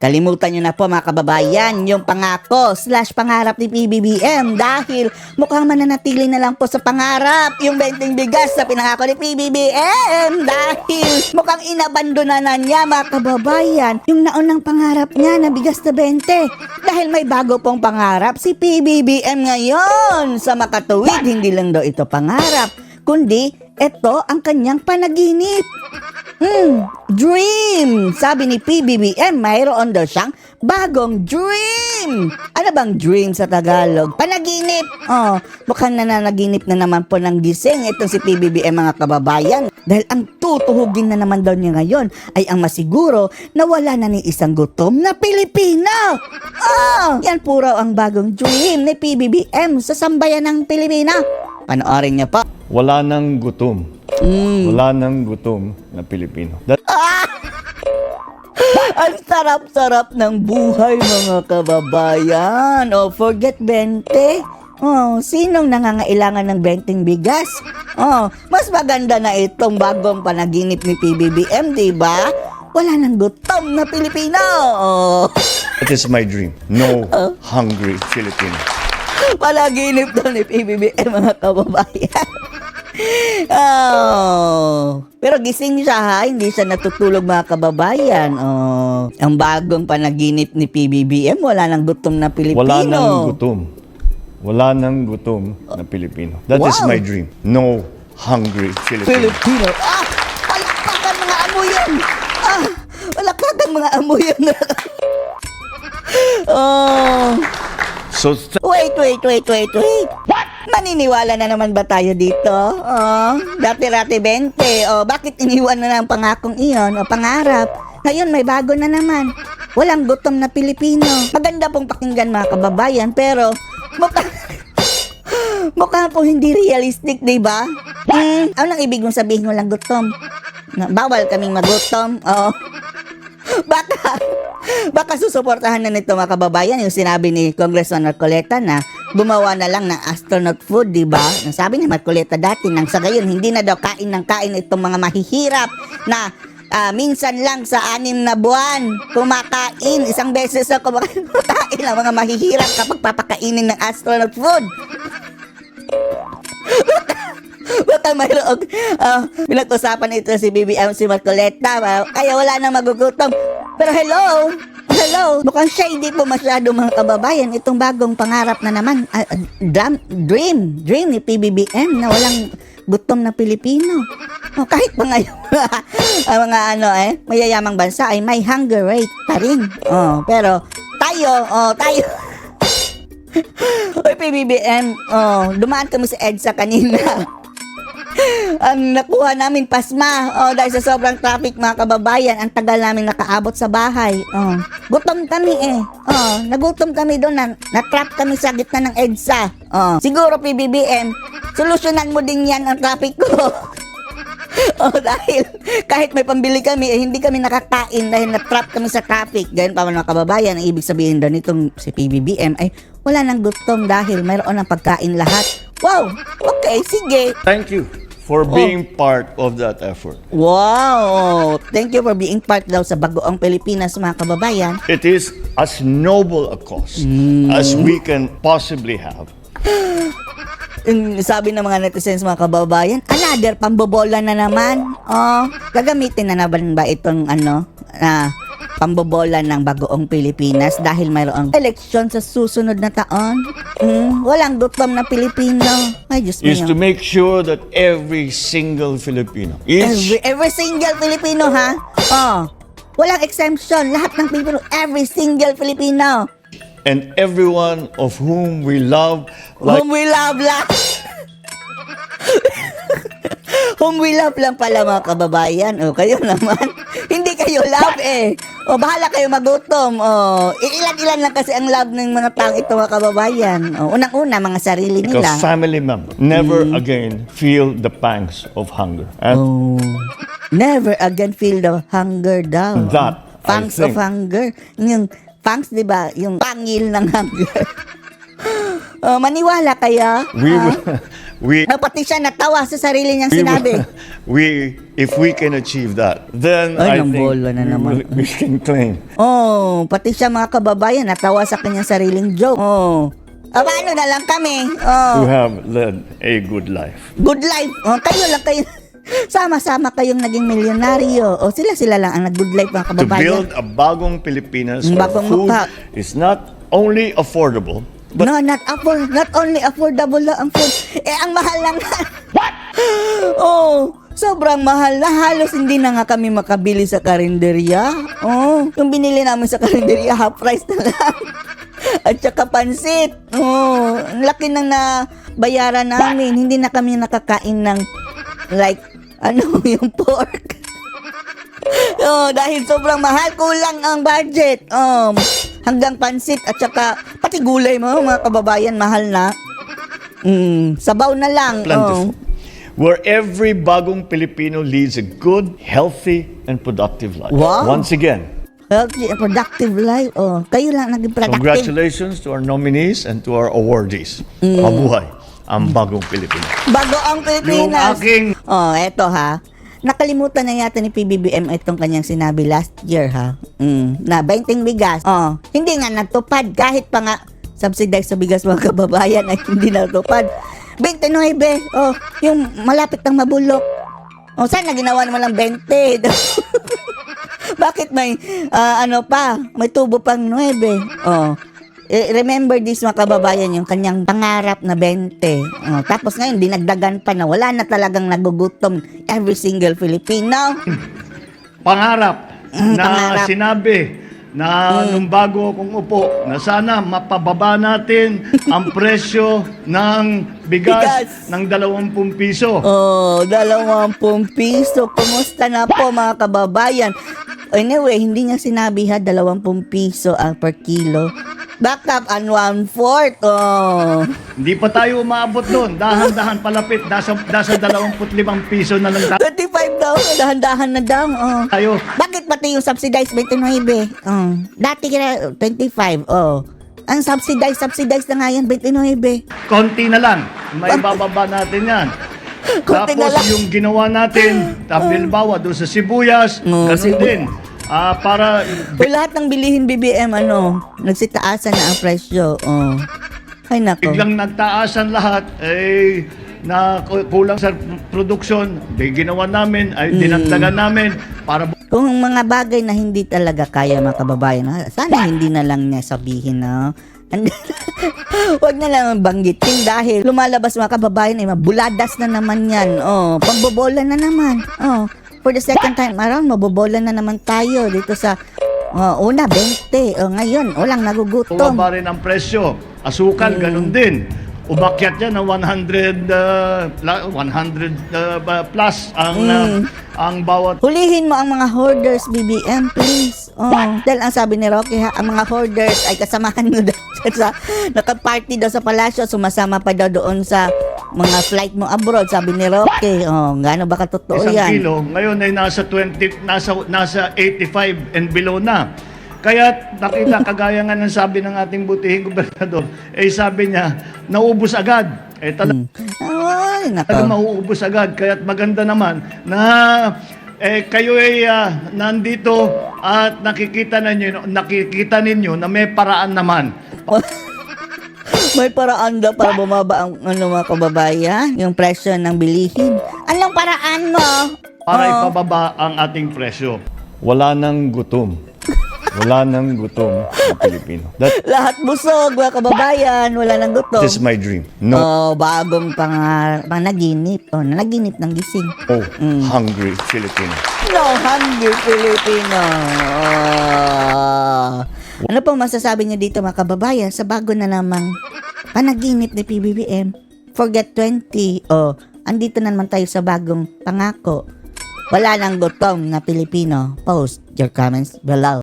Kalimutan nyo na po mga kababayan yung pangako slash pangarap ni PBBM dahil mukhang mananatili na lang po sa pangarap yung benting bigas sa pinangako ni PBBM dahil mukhang inabandona na niya mga kababayan yung naunang pangarap niya na bigas na 20 dahil may bago pong pangarap si PBBM ngayon. Sa makatuwid hindi lang daw ito pangarap kundi ito ang kanyang panaginip Hmm, dream! Sabi ni PBBM, mayroon daw siyang bagong dream! Ano bang dream sa Tagalog? Panaginip! Oh, mukhang nananaginip na naman po ng gising itong si PBBM mga kababayan. Dahil ang tutuhugin na naman daw niya ngayon ay ang masiguro na wala na ni isang gutom na Pilipino! Oh, yan po raw ang bagong dream ni PBBM sa sambayan ng Pilipina. Panoorin niyo po. Wala nang gutom. Mm. Wala nang gutom na Pilipino. That Ang sarap-sarap ng buhay mga kababayan. Oh, forget 20. Oh, sinong nangangailangan ng 20 bigas? Oh, mas maganda na itong bagong panaginip ni PBBM, di ba? Wala nang gutom na Pilipino. Oh, that is my dream. No hungry Filipino. panaginip daw ni PBBM mga kababayan. Oh. Pero gising siya ha, hindi siya natutulog mga kababayan. Oh. Ang bagong panaginip ni PBBM, wala nang gutom na Pilipino. Wala nang gutom. Wala nang gutom na Pilipino. That is Wow. my dream. No hungry Filipino. Filipino. Ah! Palakpakan mga amuyan! Ah! Palakpakan mga amuyan! oh. So Wait, wait, wait, wait, wait. What? Maniniwala na naman ba tayo dito? Oh, dati-rati 20. Oh, bakit iniwan na ng pangakong iyon o pangarap? Ngayon may bago na naman. Walang gutom na Pilipino. Maganda pong pakinggan mga kababayan, pero mukha mukha po hindi realistic, di ba? Hmm, ano nang ibig mong sabihin walang gutom? Na, bawal kaming magutom. Oh. baka baka susuportahan na nito mga kababayan yung sinabi ni Congressman Marcoleta na gumawa na lang ng astronaut food, di ba? Sabi ni Marcoleta dati nang sa gayon hindi na daw kain ng kain itong mga mahihirap na ah, minsan lang sa anim na buwan kumakain isang beses na kumakain ang mga mahihirap kapag papakainin ng astronaut food. Baka mayroong uh, pinag-usapan ito si BBM si Marcoleta. ah, kaya wala nang magugutom. Pero hello, hello, mukhang shady po masyado mga kababayan. Itong bagong pangarap na naman, ah, ah, dram- dream, dream ni PBBM na walang gutom na Pilipino. Oh, kahit pa ngayon, ang mga ano eh, mayayamang bansa ay may hunger rate pa rin. Oh, pero tayo, oh, tayo, Oy, PBBM, oh, dumaan kami sa EDSA kanina. ang nakuha namin pasma, oh, dahil sa sobrang traffic mga kababayan, ang tagal namin nakaabot sa bahay. Oh, gutom kami eh. Oh, nagutom kami doon, na, na-trap kami sa gitna ng EDSA. Oh, siguro PBBM, solusyonan mo din yan ang traffic ko. oh, dahil kahit may pambili kami, eh, hindi kami nakakain dahil na-trap kami sa traffic. Ganyan pa mga kababayan, ang ibig sabihin daw nitong si PBBM ay wala nang gutom dahil mayroon ng pagkain lahat. Wow! Okay, sige. thank you for being part of that effort. Wow! Thank you for being part daw sa Bagoong Pilipinas, mga kababayan. It is as noble a cause as we can possibly have. Yung sabi ng mga netizens, mga kababayan, another pambobola na naman. Oh, gagamitin na naman ba itong ano, na pambobola ng bagoong Pilipinas dahil mayroong eleksyon sa susunod na taon? Hmm, walang gutom na Pilipino. Ay, Diyos Is to make sure that every single Filipino is Every, every single Filipino, ha? Oh, walang exemption. Lahat ng Pilipino, every single Filipino. and everyone of whom we love like Whom we love lang. Whom we love lang pala mga kababayan. O, kayo naman. Hindi kayo love eh. O, bahala kayo magutom. O, ilan-ilan lang kasi ang love ng mga taong ito mga kababayan. O, unang-una, mga sarili nila. family member never again feel the pangs of hunger. And Oh, never again feel the hunger daw. That, Pangs of hunger. Yung pangs, di ba? Yung pangil ng hunger. oh, maniwala kaya? we will we Na pati siya natawa sa sarili niyang we, sinabi. we if we can achieve that, then Ay, I think bola na we, naman. will- we can claim. Oh, pati siya mga kababayan, natawa sa kanyang sariling joke. Oh. Ah, paano na lang kami? Oh. to have led a good life. Good life. Oh, kayo lang kayo. Sama-sama kayong naging milyonaryo. O sila-sila lang ang nag-good life mga To kababayan. build a bagong Pilipinas where bagong food mukha. is not only affordable, but no, not afford, not only affordable lang ang food. Eh, ang mahal lang. What? oh, sobrang mahal na. Halos hindi na nga kami makabili sa karinderya. Oh, yung binili namin sa karinderya, half price na lang. At saka pansit. Oh, ang laki nang na bayaran namin. Hindi na kami nakakain ng like, ano, yung pork. Oh, dahil sobrang mahal, kulang ang budget. Um, hanggang pansit at saka pati gulay mo, mga kababayan, mahal na. Mm, sabaw na lang. plentiful. Oh. Where every bagong Filipino leads a good, healthy, and productive life. Wow. Once again, Healthy and productive life. Oh, kayo lang naging productive. congratulations to our nominees and to our awardees. Mm. Mabuhay ang bagong Pilipino. Bago ang Pilipinas. Yung aking- Oh, eto ha. Nakalimutan na yata ni PBBM itong kanyang sinabi last year ha. Mm, na 20 bigas. Oh, hindi nga natupad kahit pa nga subsidize sa bigas mga kababayan ay hindi natupad. 29, oh, yung malapit ng mabulok. Oh, sana ginawa naman lang 20. Bakit may ah, ano pa, may tubo pang 9? Oh. Eh, remember this mga kababayan, yung kanyang pangarap na 20. Oh, tapos ngayon, dinagdagan pa na wala na talagang nagugutom every single Filipino. Pangarap Mm, na pangarap. Mm. sinabi na nung bago akong upo na sana mapababa natin ang presyo ng bigas, Bigas. ng 20 piso. Oh, dalawampung piso. Kumusta na po mga kababayan? Anyway, hindi niya sinabi ha, dalawampung piso ang per kilo. Back up and one-fourth. Oh. Hindi pa tayo umabot doon. Dahan-dahan palapit. Nasa, nasa 25 piso na lang 25 daw. Dahan-dahan na daw. Oh. tayo. Bakit pati yung subsidized 29? Oh. Dati kaya 25. Oh. Ang subsidized, subsidized na nga yan, 29. Konti na lang. May bababa natin yan. Konti na Tapos lang. yung ginawa natin, halimbawa doon sa sibuyas, Oh, ganun din. Ah, para O lahat ng bilihin BBM, ano, nagsitaasan na ang presyo. Oh. Ay nako. biglang nagtaasan lahat, eh, na ku- kulang sa produksyon, di ginawa namin, ay Mm. dinagdagan namin para Kung mga bagay na hindi talaga kaya mga kababayan, ha, sana hindi na lang niya sabihin na And- Huwag na lang banggitin dahil lumalabas mga kababayan ay mabuladas na naman yan. Oh, pambobola na naman. Oh, for the second time around, mabobola na naman tayo dito sa oh, una 20. Oh, ngayon, walang nagugutom. bumaba rin ang presyo. Asukal, Mm. ganun din. Umakyat yan ng 100, uh, la- 100 uh, plus ang, uh, Mm. ang bawat Hulihin mo ang mga hoarders, BBM, please. Oh, dahil ang sabi ni Rocky, ha, ang mga hoarders ay kasamahan mo daw sa nakaparty daw sa palasyo, sumasama pa daw doon sa mga flight mo abroad, sabi ni Rocky. Oh, gaano ba katotoo isang yan? kilo. Ngayon ay nasa 20, nasa, nasa 85 and below na. Kaya nakita kagaya nga ng sabi ng ating butihing gobernador, eh sabi niya, naubos agad. Eh talaga Ay, talaga nako. mauubos agad. Kaya maganda naman na eh, kayo ay ah, nandito at nakikita ninyo, nakikita ninyo na may paraan naman May paraan daw para bumaba ang ano mga kababayan, yung presyo ng bilihin. Anong paraan mo? para Oh. ipababa ang ating presyo. Wala nang gutom. Wala nang gutom ang Pilipino. That Lahat busog, mga kababayan, wala nang gutom. is my dream. No Oh, bagong pangar panaginip. Oh, naginip ng gising. oh, hungry Filipino. No hungry Filipino. Oh. Ano pong masasabi niyo dito mga kababayan sa bago na namang panaginip ni PBBM? Forget 20. Oh, andito na naman tayo sa bagong pangako. Wala nang gutom na Pilipino. Post your comments below.